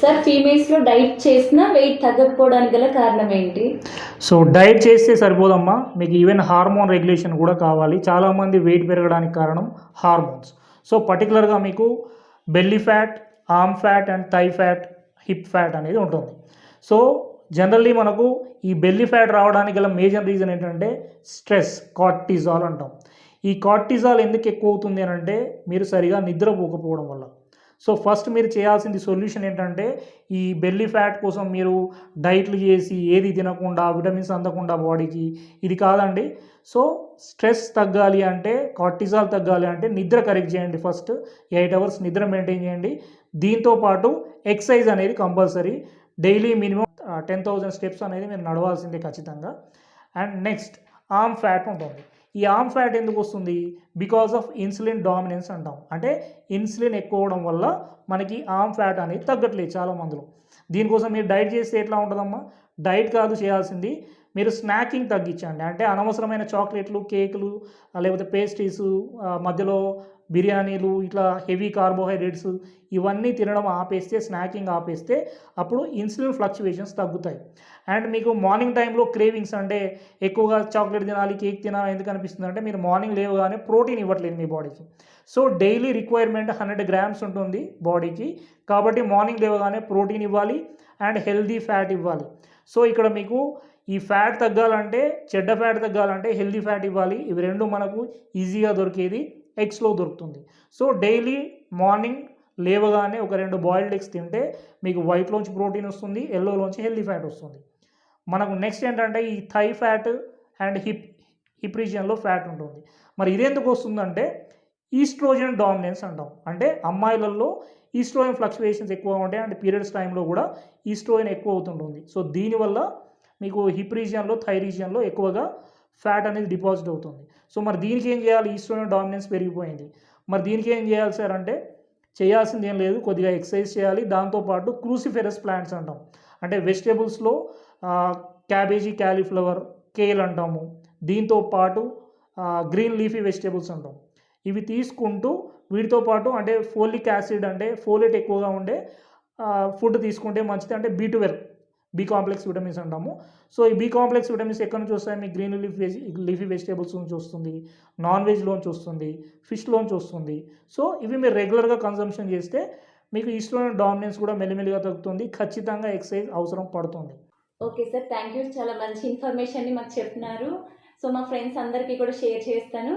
Sir ఫీమేల్స్లో diet చేసినా weight తగ్గకపోవడానికి గల కారణం ఏంటి? సో డైట్ చేస్తే సరిపోదమ్మా. మీకు ఈవెన్ హార్మోన్ రెగ్యులేషన్ కూడా కావాలి. చాలామంది వెయిట్ పెరగడానికి కారణం హార్మోన్స్ సో పర్టికులర్గా మీకు belly fat arm fat and thigh fat hip fat అనేది ఉంటుంది. సో జనరల్లీ మనకు ఈ బెల్లీ ఫ్యాట్ రావడానికి గల మేజర్ రీజన్ ఏంటంటే స్ట్రెస్ కార్టిజాల్ అంటాం. ఈ కార్టిజాల్ ఎందుకు ఎక్కువ అవుతుంది అని అంటే మీరు సరిగా నిద్రపోకపోవడం వల్ల. సో ఫస్ట్ మీరు చేయాల్సింది సొల్యూషన్ ఏంటంటే ఈ బెల్లీ ఫ్యాట్ కోసం మీరు డైట్లు చేసి ఏది తినకుండా విటమిన్స్ అందకుండా బాడీకి ఇది కాదండి. సో స్ట్రెస్ తగ్గాలి అంటే కార్టిజాల్ తగ్గాలి అంటే నిద్ర కరెక్ట్ చేయండి ఫస్ట్. ఎయిట్ అవర్స్ నిద్ర మెయింటైన్ చేయండి. దీంతో పాటు ఎక్సర్సైజ్ అనేది compulsory. Daily minimum ten thousand steps అనేది మీరు నడవాల్సిందే ఖచ్చితంగా. అండ్ నెక్స్ట్ ఆర్మ్ ఫ్యాట్ ఉంటుంది. ఈ ఆర్మ్ ఫ్యాట్ ఎందుకు వస్తుంది? బికాస్ ఆఫ్ ఇన్సులిన్ డామినెన్స్ అంటాం. అంటే ఇన్సులిన్ ఎక్కువ అవడం వల్ల మనకి ఆర్మ్ ఫ్యాట్ అనేది తగ్గట్లేదు చాలా మందిలో. దీనికోసం మీరు డైట్ చేస్తే ఎట్లా ఉంటుందమ్మా? డైట్ కాదు చేయాల్సింది మీరు స్నాకింగ్ తగ్గించండి. అంటే అనవసరమైన చాక్లెట్లు కేకులు లేకపోతే పేస్ట్రీస్ మధ్యలో బిర్యానీలు ఇట్లా హెవీ కార్బోహైడ్రేట్స్ ఇవన్నీ తినడం ఆపేస్తే స్నాకింగ్ ఆపేస్తే అప్పుడు ఇన్సులిన్ ఫ్లక్చువేషన్స్ తగ్గుతాయి. అండ్ మీకు మార్నింగ్ టైంలో క్రేవింగ్స్ అంటే ఎక్కువగా చాక్లెట్ తినాలి కేక్ తినాలి ఎందుకు అనిపిస్తుంది అంటే మీరు మార్నింగ్ లేవగానే ప్రోటీన్ ఇవ్వట్లేదు మీ బాడీకి. So daily requirement hundred grams ఉంటుంది బాడీకి. కాబట్టి మార్నింగ్ లేవగానే ప్రోటీన్ ఇవ్వాలి అండ్ హెల్దీ ఫ్యాట్ ఇవ్వాలి. సో ఇక్కడ మీకు ఈ ఫ్యాట్ తగ్గాలంటే చెడ్డ ఫ్యాట్ తగ్గాలంటే హెల్దీ ఫ్యాట్ ఇవ్వాలి. ఇవి రెండు మనకు ఈజీగా దొరికేది ఎగ్స్లో దొరుకుతుంది. సో డైలీ మార్నింగ్ లేవగానే ఒక రెండు బాయిల్డ్ ఎగ్స్ తింటే మీకు వైట్లోంచి ప్రోటీన్ వస్తుంది ఎల్లోలోంచి హెల్దీ ఫ్యాట్ వస్తుంది. మనకు నెక్స్ట్ ఏంటంటే ఈ thigh fat and hip hip రీజియన్లో fat ఉంటుంది. మరి ఇదేందుకు వస్తుందంటే ఈస్ట్రోజన్ డామినెన్స్ అంటాం. అంటే అమ్మాయిలలో ఈస్ట్రోజన్ ఫ్లక్చువేషన్స్ ఎక్కువ ఉంటాయి అండ్ పీరియడ్స్ టైంలో కూడా ఈస్ట్రోజన్ ఎక్కువ అవుతుంటుంది. సో దీనివల్ల మీకు హిప్ రీజియన్లో థై రీజియన్లో ఎక్కువగా ఫ్యాట్ అనేది డిపాజిట్ అవుతుంది. సో మరి దీనికి ఏం చేయాలి? ఈస్ట్రోజన్ డామినెన్స్ పెరిగిపోయింది. మరి దీనికి ఏం చేయాలి సార్ అంటే చేయాల్సింది ఏం లేదు కొద్దిగా ఎక్సర్సైజ్ చేయాలి. దాంతోపాటు క్రూసిఫెరస్ ప్లాంట్స్ అంటాం. అంటే వెజిటేబుల్స్లో క్యాబేజీ క్యాలీఫ్లవర్ కేల్ అంటాము. దీంతో పాటు గ్రీన్ లీఫీ వెజిటేబుల్స్ అంటాం. ఇవి తీసుకుంటూ వీటితో పాటు అంటే ఫోలిక్ యాసిడ్ అంటే ఫోలేట్ ఎక్కువగా ఉండే ఫుడ్ తీసుకుంటే మంచిది. అంటే బీ బీ కాంప్లెక్స్ విటమిన్స్ అంటాము. సో ఈ బీ కాంప్లెక్స్ విటమిన్స్ ఎక్కడి నుంచి వస్తాయి? మీకు green leaf veg leafy vegetables నుంచి వస్తుంది. నాన్ వెజ్లోంచి వస్తుంది. ఫిష్లోంచి వస్తుంది. సో ఇవి మీరు రెగ్యులర్గా కన్సంప్షన్ చేస్తే మీకు ఈస్ట్రోజన్ డామినెన్స్ కూడా మెల్లిమెల్లిగా తగ్గుతుంది. ఖచ్చితంగా ఎక్సర్సైజ్ అవసరం పడుతుంది. ఓకే సార్ థ్యాంక్ యూ చాలా మంచి ఇన్ఫర్మేషన్ని మాకు చెప్పినారు. సో మా ఫ్రెండ్స్ అందరికీ కూడా షేర్ చేస్తాను.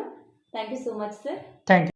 Thank you so much sir thank you